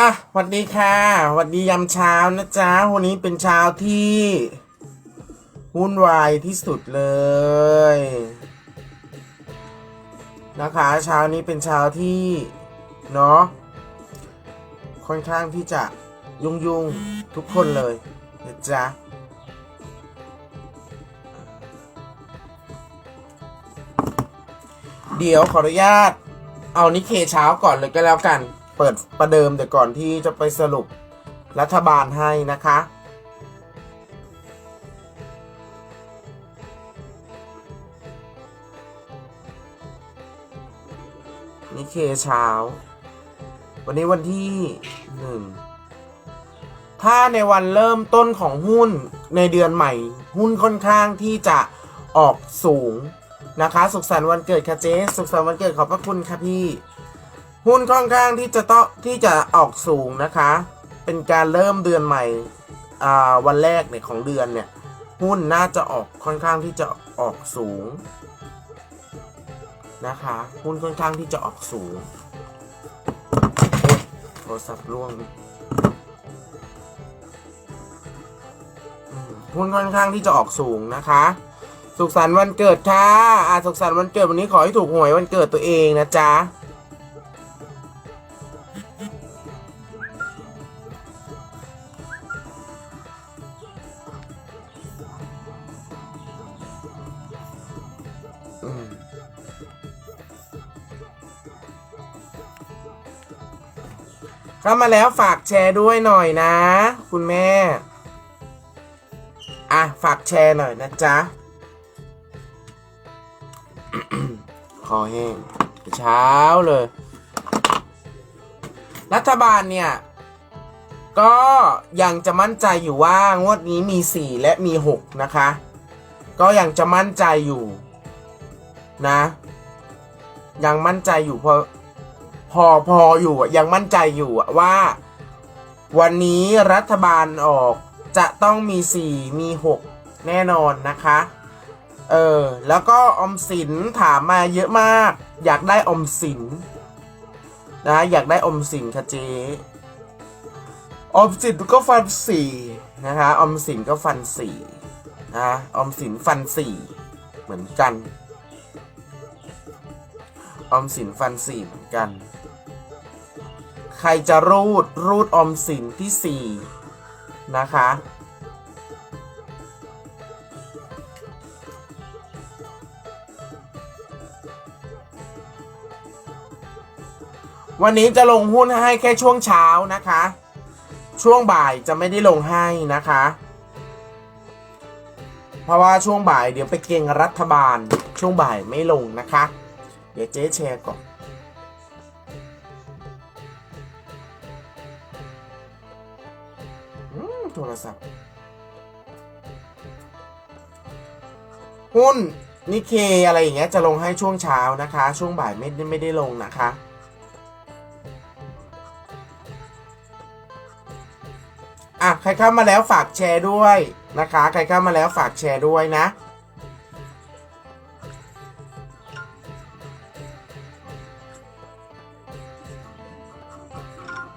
อะสวัสดีค่ะสวัสดียามเช้านะจ๊ะ วันนี้เป็นเช้าที่วุ่นวายที่สุดเลย นะคะ เช้านี้เป็นเช้าที่ เนาะค่อนข้างที่จะยุ่งยุ่งๆทุกคนเลยนะจ๊ะเดี๋ยวขออนุญาต เอานิเคเช้าก่อนเลยก็แล้วกัน เปิดประเดิมเดี๋ยวก่อนที่จะไปสรุปรัฐบาลให้นะคะนิเคเช้า วันนี้วันที่หนึ่งถ้าในวันเริ่มต้นของหุ้นในเดือนใหม่ หุ้นค่อนข้างที่จะออกสูงนะคะ สุขสันต์วันเกิดค่ะเจ๊ สุขสันต์วันเกิดขอบพระคุณค่ะพี่ หุ้นค่อนข้างที่จะต้องที่จะออกสูงนะคะ เป็นการเริ่มเดือนใหม่วันแรกเนี่ยของเดือนเนี่ยหุ้นน่าจะออกค่อนข้างที่จะออกสูงนะคะหุ้นค่อนข้างที่จะออกสูงโทรศัพท์ร่วงหุ้นค่อนข้างที่จะออกสูงนะคะ สุขสันต์วันเกิดค่ะอาสุขสันต์วันเกิดวันนี้ขอให้ถูกหวยวันเกิดตัวเองนะจ๊ะ เข้ามาแล้วฝากแชร์ด้วยหน่อยนะ คุณแม่ อะ ฝากแชร์หน่อยนะจ๊ะ คอแห้งเช้าเลย รัฐบาลเนี่ยก็ยังจะมั่นใจอยู่ว่างวดนี้มี 4 และมี 6 นะคะ ก็ยังจะมั่นใจอยู่นะ ยังมั่นใจอยู่เพอพ อพออยู่อะยังมั่นใจอยู่อะว่า วันนี้รัฐบาลออกจะต้องมี 4 มี 6 แน่นอนนะคะ เออ แล้วก็อมสินถามมาเยอะมาก อยากได้ออมสินนะอยากได้ออมสินค่ะเจ๊อมสินก็ฟันสี่นะคะอมสินก็ฟันสี่นะอมสินฟันสี่เหมือนกันออมสินฟันสี่เหมือนกัน ใครจะรูดรูดออมสินที่สี่นะคะ วันนี้จะลงหุ้นให้แค่ช่วงเช้านะคะ ช่วงบ่ายจะไม่ได้ลงให้นะคะ เพราะว่าช่วงบ่ายเดี๋ยวไปเก่งรัฐบาล ช่วงบ่ายไม่ลงนะคะ เดี๋ยวเจ๊แชร์ก่อน โทรศัพท์ หุ้นนิเคอะไรอย่างเงี้ยจะลงให้ช่วงเช้านะคะ ช่วงบ่ายไม่ได้ไม่ได้ลงนะคะอะใครเข้ามาแล้วฝากแชร์ด้วยนะคะ ใครเข้ามาแล้วฝากแชร์ด้วยนะ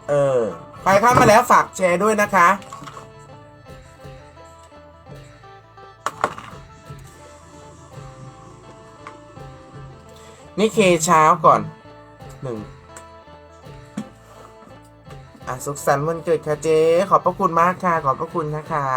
เออใครเข้ามาแล้วฝากแชร์ด้วยนะคะ นี่เคเช้าก่อนหนึ่งอะสุขสันต์วันเกิดค่ะเจ๊ขอบพระคุณมากค่ะ ขอบพระคุณนะคะ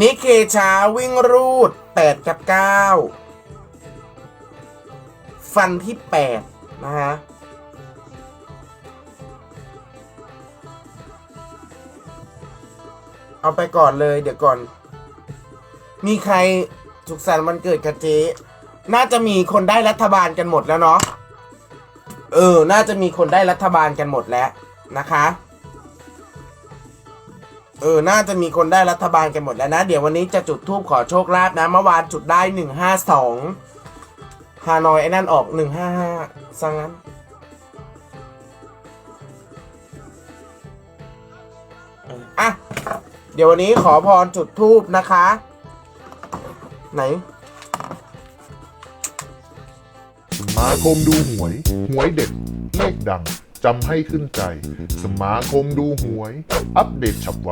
นิเคช้าวิ่งรูด 8 กับ 9 ฟันที่ 8 นะฮะเอาไปก่อนเลยเดี๋ยวก่อน มีใครสุขสันต์วันเกิดกับเจ๊น่าจะมีคนได้รัฐบาลกันหมดแล้วเนาะเออ น่าจะมีคนได้รัฐบาลกันหมดแล้วนะคะ เออ น่าจะมีคนได้รัฐบาลกันหมดแล้วนะ เดี๋ยววันนี้จะจุดทูบขอโชคลาภนะ เมื่อวานจุดได้หนึ่งห้าสองฮานอยไอ้นั่นออกหนึ่งห้าห้าซังนั้น อะ เดี๋ยววันนี้ขอพรจุดทูบนะคะ ไหน มาคมดูหวย หวยเด็ดเลขดัง จำให้ขึ้นใจ สมาคมดูหวย อัปเดตฉับไว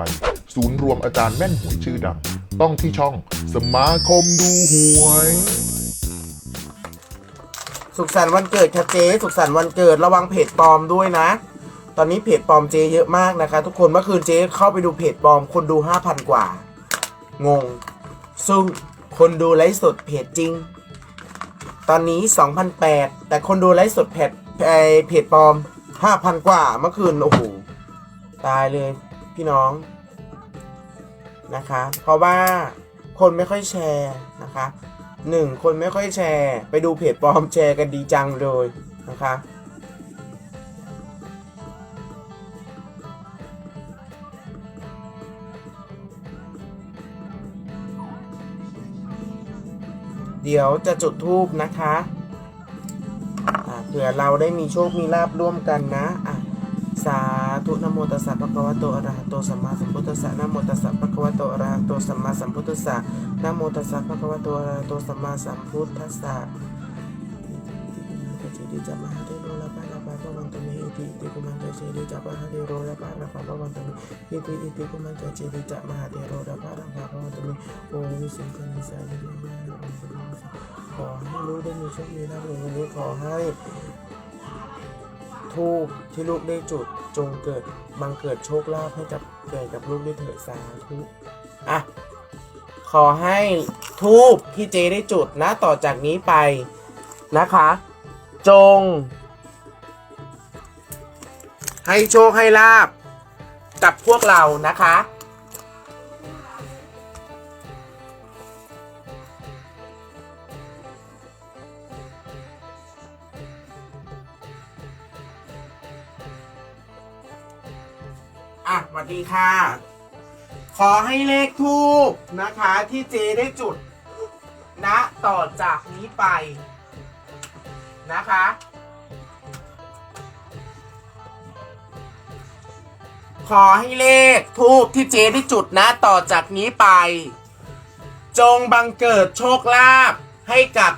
ศูนย์รวมอาจารย์แม่นหวยชื่อดัง ต้องที่ช่องสมาคมดูหวย สุขสันต์วันเกิดค่ะเจ๊สุขสันต์วันเกิดระวังเพจปลอมด้วยนะ ตอนนี้เพจปลอมเจ๊เยอะมากนะคะ ทุกคนเมื่อคืนเจ๊เข้าไปดูเพจปลอมคนดู 5,000 กว่า งง ซึ่งคนดูไลฟ์สดเพจจริง ตอนนี้ 2,008แต่คนดูไลฟ์สดเพจไอเพจปลอม 5,000กว่าเมื่อคืน โอ้โห ตายเลยพี่น้องนะคะ เพราะว่าคนไม่ค่อยแชร์นะคะหนึ่งคนไม่ค่อยแชร์ ไปดูเพจปลอมแชร์กันดีจังเลยนะคะเดี๋ยวจะจุดทูบนะคะ เผื่อเราได้มีโชคมีลาบร่วมกันนะอะสาธุนโมตัสสะภะคะวะโตอะระหะโตสัมมาสัมพุทธัสสะนโมตัสสะภะคะวะโตอะระหะโตสัมมาสัมพุทธัสสะนโมตัสสะภะคะวะโตอะระหะโตสัมมาสัมพุทธัสสะอิติจัมหาเทโรละปะละปะปะวันตุเมอิติอิติกุมันตเจริจัมหาเทโรละปะละปะปะวันตุเมอิติอิติกุมันตเจริจัมหาเทโรละปะละปะปะวันตุเมโอ้ยสิงคนิสาลิมานะโอ้ยสิงคนิสา ขอให้ลูกได้มีโชคดีนะในวันนี้ขอให้ทูบที่ลูกได้จุดจงเกิดบังเกิดโชคลาภให้กับแก่กับลูกด้วยเถิดสาธุอะขอให้ทูบที่เจได้จุดนะต่อจากนี้ไปนะคะ จง ให้โชคให้ลาบกับพวกเรานะคะ อะสวัสดีค่ะ ขอให้เลขทูบนะคะ ที่เจได้จุดนะต่อจากนี้ไปนะคะ ขอให้เลขทูบที่เจได้จุดนะต่อจากนี้ไป จงบังเกิดโชคลาภให้กับ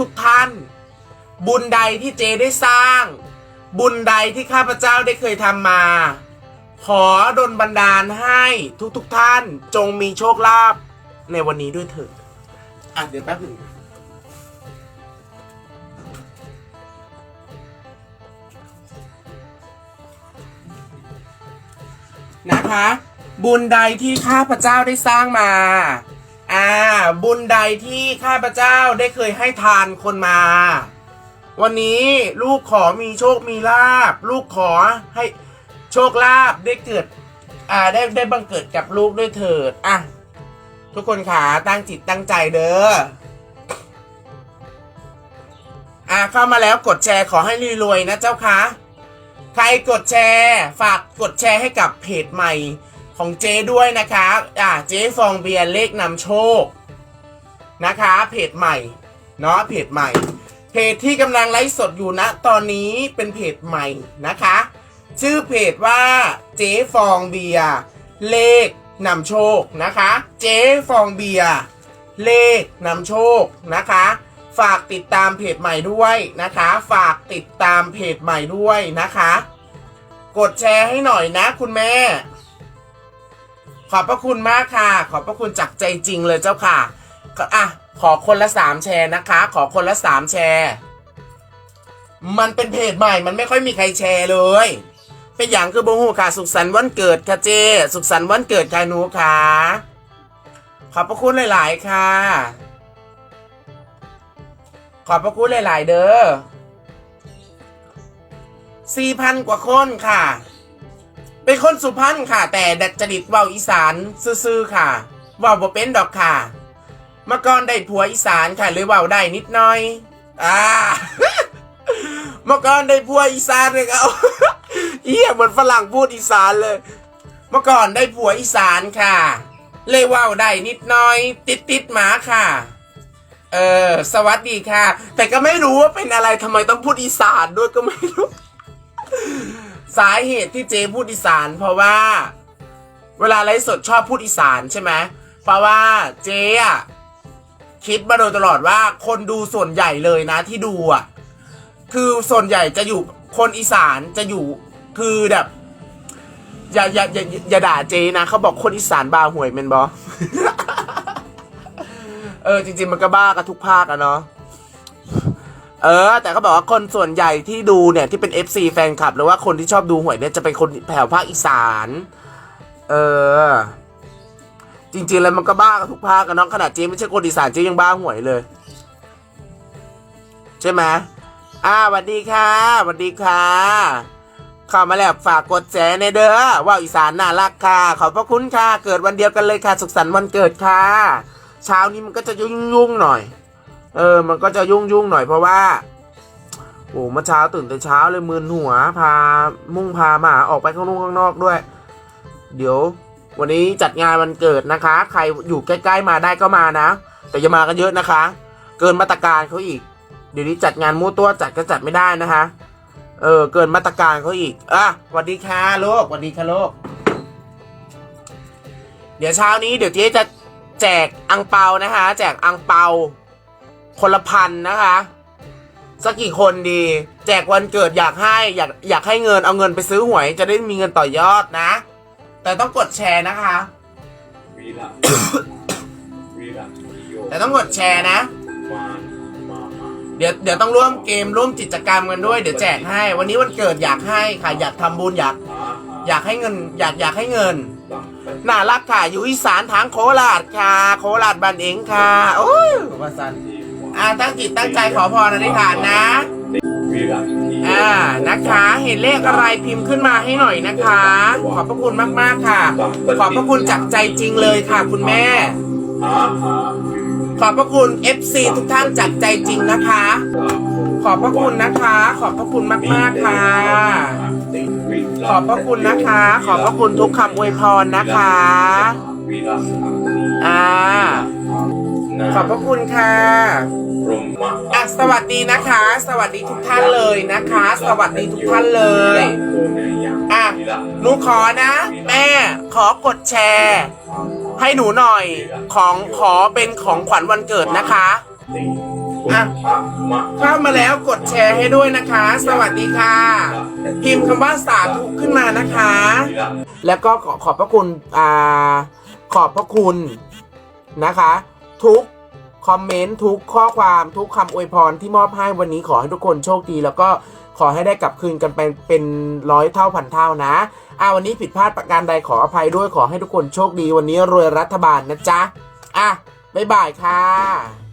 ทุกๆทท่าน บุญใดที่เจได้สร้าง บุญใดที่ข้าพเจ้าได้เคยทำมา ขอดลบันดาลให้ทุกๆทท่านจงมีโชคลาภในวันนี้ด้วยเถิดอะเดี๋ยวแป๊บหนึงนะคะ บุญใดที่ข้าพเจ้าได้สร้างมา อ่า บุญใดที่ข้าพเจ้าได้เคยให้ทานคนมา วันนี้ลูกขอมีโชคมีลาบ ลูกขอให้ โชคลาภได้เกิด อ่าได้ได้บังเกิดกับลูกด้วยเถิด อะ ทุกคนขาตั้งจิตตั้งใจเด้ออะเข้ามาแล้วกดแชร์ขอให้รวยๆนะเจ้าคะใครกดแชร์ฝากกดแชร์ให้กับเพจใหม่ของเจด้วยนะคะ อะเจฟองเบียร์เลขนำโชคนะคะ เพจใหม่เนาะเพจใหม่ เพจที่กำลังไลฟ์สดอยู่นะตอนนี้เป็นเพจใหม่นะคะ ชื่อเพจว่าเจ๊ฟองเบียร์เลขนำโชคนะคะ เจ๊ฟองเบียร์เลขนำโชคนะคะ ฝากติดตามเพจใหม่ด้วยนะคะ ฝากติดตามเพจใหม่ด้วยนะคะ กดแชร์ให้หน่อยนะคุณแม่ ขอบพระคุณมากค่ะ ขอบพระคุณจากใจจริงเลยเจ้าค่ะก็อะขอคนละสามแชร์นะคะ ขอคนละสามแชร์ มันเป็นเพจใหม่ มันไม่ค่อยมีใครแชร์เลย เป็นอย่างคือโบฮูค่ะ สุขสันต์วันเกิดค่ะเจ สุขสันต์วันเกิดค่ะหนูค่ะ ขอบพระคุณหลาย ๆ ค่ะ ขอบพระคุณหลาย ๆ เด้อสี่พันกว่าคนค่ะ เป็นคนสุพรรณค่ะ แต่ดัดจริตเว้าอีสานซื่อๆค่ะเว้าบ่เป็นดอกค่ะ เมื่อก่อนได้ผัวอีสานค่ะเลยเว้าได้นิดหน่อย อ่า เมื่อก่อนได้ผัวอีสานเลยเอา เหี้ยเหมือนฝรั่งพูดอีสานเลย เมื่อก่อนได้ผัวอีสานค่ะ เลยว้าได้นิดน่อย ติดติดหมาค่ะ เออ สวัสดีค่ะ แต่ก็ไม่รู้ว่าเป็นอะไรทำไมต้องพูดอีสานด้วยก็ไม่รู้ สาเหตุที่เจพูดอีสาน เพราะว่า เวลาไลฟ์สดชอบพูดอีสานใช่ไหมเพราะว่าเจ๊อะคิดมาโดยตลอดว่าคนดูส่วนใหญ่เลยนะที่ดูอะ คือส่วนใหญ่จะอยู่คนอีสานจะอยู่ คือแบบ อย่าอย่าอย่าอย่าด่าเจนะเขาบอกคนอีสานบ้าห่วยเมนบอเออจริง ๆ มันก็บ้ากันทุกภาคอะเนาะเออ แต่เขาบอกว่าคนส่วนใหญ่ที่ดูเนี่ยที่เป็น FC แฟนคลับ หรือว่าคนที่ชอบดูหวยเนี่ยจะเป็นคนแถวภาคอีสาน เออ จริง ๆ แล้วมันก็บ้ากันทุกภาคกันเนาะขนาดเจ๊ไม่ใช่คนอีสานเจ๊ยังบ้าหวยเลย ใช่ไหมอ่าสวัสดีค่ะสวัสดีค่ะ เข้ามาแล้วฝากกดแชร์ในเด้อว่าอีสานน่ารักค่ะ ขอบพระคุณค่ะ เกิดวันเดียวกันเลยค่ะ สุขสันต์วันเกิดค่ะ เช้านี้มันก็จะยุ่งยุ่งๆหน่อย เออ มันก็จะยุ่งยุ่งๆหน่อยเพราะว่า โอ้เมื่อเช้าตื่นแต่เช้าเลยมึนหัว พามุ่งพาหมาออกไปข้างนอกข้างนอกด้วย เดี๋ยว วันนี้จัดงานวันเกิดนะคะ ใครอยู่ใกล้ๆมาได้ก็มานะ แต่อย่ามากันเยอะนะคะ เกินมาตรการเขาอีก เดี๋ยวนี้จัดงานมั่วตัวจัดก็จัดไม่ได้นะคะ เออ เกินมาตรการเขาอีก อะสวัสดีค่ะลูกสวัสดีค่ะลูก เดี๋ยวเช้านี้เดี๋ยวเจ๊จะแจกอังเปานะคะ แจกอังเปา คนละพันนะคะ สักกี่คนดี แจกวันเกิดอยากให้อยากอยากให้เงินเอาเงินไปซื้อหวย จะได้มีเงินต่อยอดนะ แต่ต้องกดแชร์นะคะวีระวีระโยแต่ต้องกดแชร์นะมามามา เดี๋ยวเดี๋ยวต้องร่วมเกมร่วมกิจกรรมกันด้วยเดี๋ยวแจกให้ วันนี้วันเกิดอยากให้ค่ะอยากทำบุญอยากหาหาอยากให้เงิน อยากอยากให้เงินบังไปน่ารักค่ะอยู่อีสานทางโคราชค่ะ โคราชบ้านเองค่ะโอ้ยว่าสันที่หัวอ่าตั้งจิตตั้งใจขอพรอธิษฐานนะวีระที่อ่านะคะ เห็นเลขอะไรพิมพ์ขึ้นมาให้หน่อยนะคะ ขอบพระคุณมากๆค่ะ ขอบพระคุณจากใจจริงเลยค่ะ คุณแม่หาหา ขอบพระคุณ FC ทุกท่านจากใจจริงนะคะ ขอบพระคุณนะคะ ขอบพระคุณมากๆค่ะ ขอบพระคุณนะคะ ขอบพระคุณทุกคำอวยพรนะคะ อ่า ขอบพระคุณค่ะอะสวัสดีนะคะ สวัสดีทุกท่านเลยนะคะ สวัสดีทุกท่านเลยอะหนูขอนะ แม่ขอกดแชร์ ห้หนูหน่อย ของขอเป็นของขวัญวันเกิดนะคะอะเข้ามาแล้วกดแชร์ให้ด้วยนะคะ สวัสดีค่ะ พิมพ์คำว่าสาธุขึ้นมานะคะ แล้วก็ขอขอบพระคุณอ่าขอบพระคุณนะคะ ทุกคอมเมนต์ทุกข้อความทุกคำอวยพรที่มอบให้วันนี้ขอให้ทุกคนโชคดีแล้วก็ ขอให้ได้กลับคืนกันเป็นเป็นร้อยเท่าพันเท่านะอ่าวันนี้ผิดพลาดประการใดขออภัยด้วยขอให้ทุกคนโชคดีวันนี้รวยรัฐบาลนะจ๊ะอะบ๊ายบายค่ะ